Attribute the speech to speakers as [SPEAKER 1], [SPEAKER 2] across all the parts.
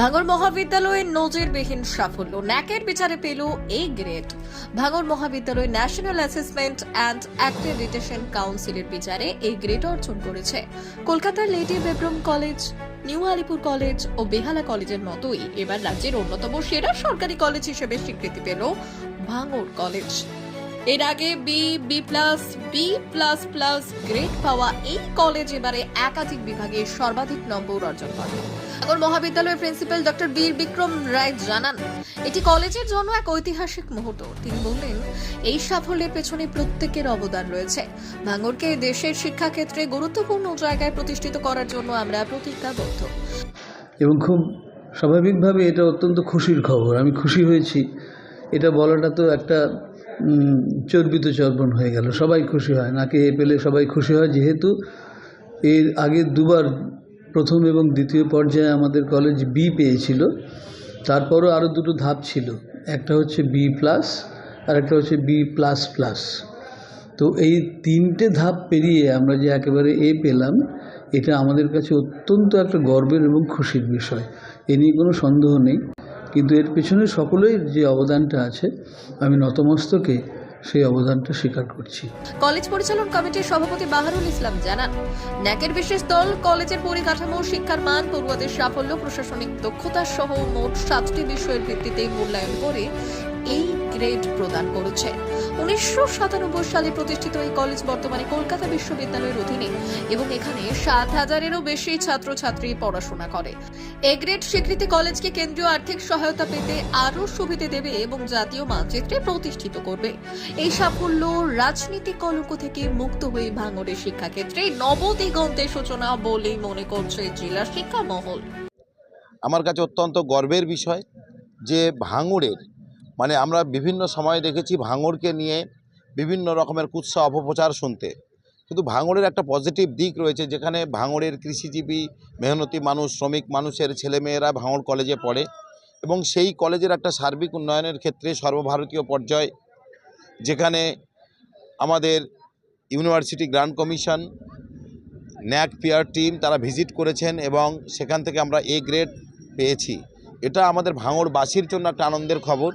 [SPEAKER 1] ভাঙর মহাবিদ্যালয়ের নজিরবিহীন সাফল্য ন্যাকের বিচারে পেল এ গ্রেড। ভাঙর মহাবিদ্যালয় ন্যাশনাল অ্যাসেসমেন্ট অ্যান্ড অ্যাক্রেডিটেশন কাউন্সিলের বিচারে এই গ্রেড অর্জন করেছে। কলকাতার Lady Brabourne College, New Alipore College ও বেহালা কলেজের মতোই এবার রাজ্যের অন্যতম সেরা সরকারি কলেজ হিসেবে স্বীকৃতি পেল ভাঙর কলেজ। এর আগে B B plus B plus plus grade পাওয়া এই কলেজ এবারে একাধিক বিভাগে সর্বাধিক নম্বর অর্জন করে। আগর মহাবিদ্যালয়ের প্রিন্সিপাল ডক্টর বীর বিক্রম রায় জানান, এটি কলেজের জন্য এক ঐতিহাসিক মুহূর্ত। তিনি বললেন, এই সাফল্যের পেছনে প্রত্যেকের অবদান রয়েছে। ভাঙরকে দেশের শিক্ষাক্ষেত্রে গুরুত্বপূর্ণ জায়গায় প্রতিষ্ঠিত করার জন্য আমরা প্রতিজ্ঞাবদ্ধ।
[SPEAKER 2] এবং খুব স্বাভাবিকভাবে এটা অত্যন্ত খুশির খবর। আমি খুশি হয়েছি। এটা বলাটা তো একটা চর্বিত চর্বণ হয়ে গেল। সবাই খুশি হয়। নাকি এ পেলে সবাই খুশি হয়। যেহেতু এর আগে দুবার প্রথম এবং দ্বিতীয় পর্যায়ে আমাদের কলেজ বি পেয়েছিল। তারপরও আরও দুটো ধাপ ছিল। একটা হচ্ছে বি প্লাস আর একটা হচ্ছে বি প্লাস প্লাস তো এই তিনটে ধাপ পেরিয়ে আমরা যে একেবারে এ পেলাম, এটা আমাদের কাছে অত্যন্ত একটা গর্বের এবং খুশির বিষয়। এ নিয়ে কোনো সন্দেহ নেই। কিন্তু এর পেছনে সকলের যে অবদানটা আছে, আমি নতমস্তকে সেই অবদানটা স্বীকার করছি।
[SPEAKER 1] কলেজ পরিচালন কমিটির সভাপতি বাহারুল ইসলাম জানান, ন্যাকের বিশেষ দল কলেজের পরিকাঠামো, শিক্ষার মান, পড়ুয়াদের সাফল্য, প্রশাসনিক দক্ষতা সহ মোট সাতটি বিষয়ের ভিত্তিতে মূল্যায়ন করে এই গ্রেড প্রদান করেছে। উনিশশো সাতানব্বই সালে প্রতিষ্ঠিত এই কলেজ বর্তমানে কলকাতা বিশ্ববিদ্যালয়ের অধীনে এবং এখানে সাত হাজারেরও বেশি ছাত্রছাত্রী পড়াশোনা করে। এ গ্রেড স্বীকৃতি কলেজকে কেন্দ্রীয় আর্থিক সহায়তা পেতে আরও সুবিধে দেবে এবং জাতীয় মানচিত্রে প্রতিষ্ঠিত করবে। এই সাফল্য রাজনীতি কলঙ্ক থেকে মুক্ত হয়ে ভাঙড়ের শিক্ষাক্ষেত্রে নবদিগন্তের সূচনা বলেই মনে করছে জেলা শিক্ষা মহল।
[SPEAKER 3] আমার কাছে অত্যন্ত গর্বের বিষয় যে ভাঙড়ের মানে আমরা বিভিন্ন সময় দেখেছি ভাঙড়কে নিয়ে বিভিন্ন রকমের কুৎসা অপপ্রচার শুনতে। কিন্তু ভাঙড়ের একটা পজিটিভ দিক রয়েছে, যেখানে ভাঙড়ের কৃষিজীবী, মেহনতি মানুষ, শ্রমিক মানুষের ছেলেমেয়েরা ভাঙড় কলেজে পড়ে এবং সেই কলেজের একটা সার্বিক উন্নয়নের ক্ষেত্রে সর্বভারতীয় পর্যায়ে, যেখানে আমাদের university grand commission, NAAC peer team তারা ভিজিট করেছেন এবং সেখান থেকে আমরা এ গ্রেড পেয়েছি। এটা আমাদের ভাঙড়বাসীর জন্য একটা আনন্দের খবর।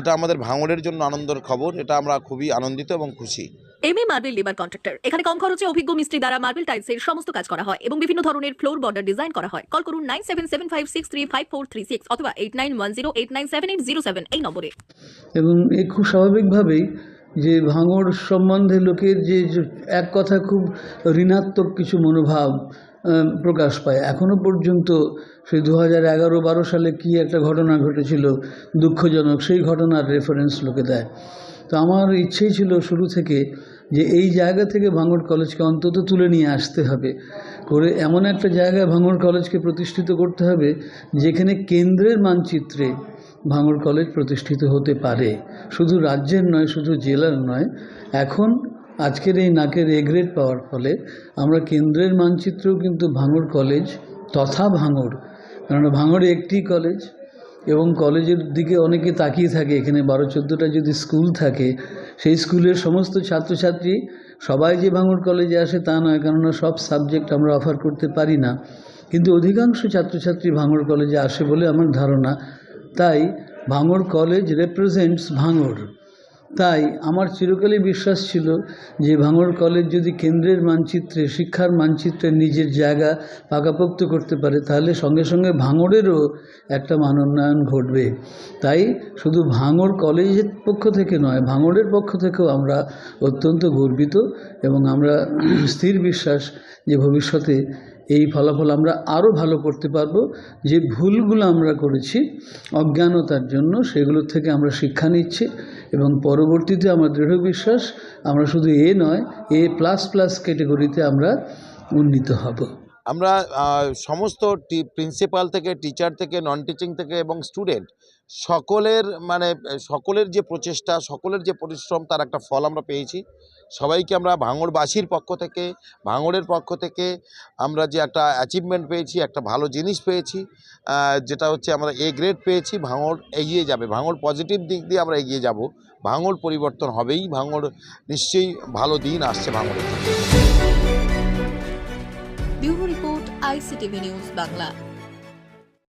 [SPEAKER 3] এটা আমাদের ভাঙড়ের জন্য আনন্দের খবর এটা আমরা খুবই আনন্দিত এবং খুশি।
[SPEAKER 4] M A marble labour contractor. এখানে কম খরচে অভিজ্ঞ মিস্ত্রি দ্বারা মার্বেল টাইলসের সমস্ত কাজ করা হয় এবং বিভিন্ন ধরনের ফ্লোর বর্ডার ডিজাইন করা হয়। কল করুন nine seven seven five six three five four three six অথবা eight nine one zero eight nine seven eight zero seven এই নম্বরে।
[SPEAKER 2] এবং এই খুব স্বাভাবিকভাবেই যে ভাঙড় সম্বন্ধে লোকের যে এক কথা খুব ঋণাত্মক কিছু মনোভাব প্রকাশ পায়। এখনও পর্যন্ত সেই দু হাজার এগারো বারো সালে কী একটা ঘটনা ঘটেছিল দুঃখজনক, সেই ঘটনার রেফারেন্স লোকে দেয়। তো আমার ইচ্ছেই ছিল শুরু থেকে যে এই জায়গা থেকে ভাঙড় কলেজকে অন্তত তুলে নিয়ে আসতে হবে। করে এমন একটা জায়গায় ভাঙড় কলেজকে প্রতিষ্ঠিত করতে হবে যেখানে কেন্দ্রের মানচিত্রে ভাঙড় কলেজ প্রতিষ্ঠিত হতে পারে। শুধু রাজ্যের নয়, শুধু জেলার নয়, এখন আজকের এই নাকের এ গ্রেড পাওয়ার ফলে আমরা কেন্দ্রের মানচিত্রেও কিন্তু ভাঙড় কলেজ তথা ভাঙড় কারণ ভাঙড়ে একটি কলেজ এবং কলেজের দিকে অনেকে তাকিয়ে থাকে। এখানে বারো, চোদ্দোটা যদি স্কুল থাকে, সেই স্কুলের সমস্ত ছাত্রছাত্রী সবাই যে ভাঙড় কলেজে আসে তা নয়, কেননা সব সাবজেক্ট আমরা অফার করতে পারি না। কিন্তু অধিকাংশ ছাত্রছাত্রী ভাঙড় কলেজে আসে বলে আমার ধারণা। তাই ভাঙড় কলেজ রেপ্রেজেন্টস ভাঙড়। তাই আমার চিরকালই বিশ্বাস ছিল যে ভাঙড় কলেজ যদি কেন্দ্রের মানচিত্রে, শিক্ষার মানচিত্রে নিজের জায়গা পাকাপোক্ত করতে পারে, তাহলে সঙ্গে সঙ্গে ভাঙড়েরও একটা মানোন্নয়ন ঘটবে। তাই শুধু ভাঙড় কলেজের পক্ষ থেকে নয়, ভাঙড়ের পক্ষ থেকেও আমরা অত্যন্ত গর্বিত এবং আমরা স্থির বিশ্বাস যে ভবিষ্যতে এই ফলাফল আমরা আরও ভালো করতে পারব। যে ভুলগুলো আমরা করেছি, অজ্ঞানতার জন্য সেগুলোর থেকে আমরা শিক্ষা নিচ্ছি এবং পরবর্তীতে আমার দৃঢ় বিশ্বাস, আমরা শুধু এ নয়, এ প্লাস প্লাস ক্যাটেগরিতে আমরা উন্নীত হব।
[SPEAKER 3] আমরা সমস্ত প্রিন্সিপাল থেকে টিচার থেকে নন টিচিং থেকে এবং স্টুডেন্ট সকলের মানে সকলের যে প্রচেষ্টা, সকলের যে পরিশ্রম, তার একটা ফল আমরা পেয়েছি। সবাইকে আমরা ভাঙড়বাসীর পক্ষ থেকে, ভাঙড়ের পক্ষ থেকে আমরা যে একটা অ্যাচিভমেন্ট পেয়েছি, একটা ভালো জিনিস পেয়েছি যেটা হচ্ছে আমরা এ গ্রেড পেয়েছি, ভাঙড় এগিয়ে যাবে। ভাঙড় পজিটিভ দিক দিয়ে আমরা এগিয়ে যাব। ভাঙড় পরিবর্তন হবেই। ভাঙড় নিশ্চয়ই ভালো দিন আসছে ভাঙড়ের
[SPEAKER 1] bureau report ICTV news Bangla.